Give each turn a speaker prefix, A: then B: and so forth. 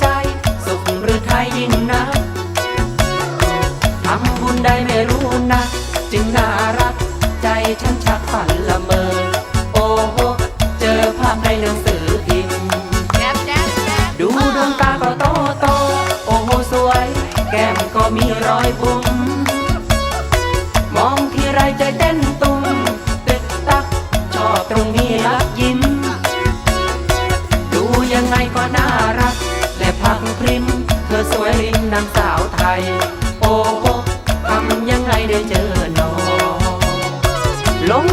A: ใจ สุขหรือไทยยิ่งนักทำบุญได้ไม่รู้นะ จึงน่ารัก ใจฉันชักฝันละเมอ โอ้โห เจอภาพในหนังสือพิมพ์แจ๊บแจ๊บแจ๊บดูดวงตาก็โตโต โอ้โห สวย แก้มก็มีรอยบุ๋มมองทีไรใจเต้นตุ้มังไงก็น่ารัก และพักพริม เธอสวยลิงนางสาวไทย โอ้โหทำยังไงได้เจอน้องลง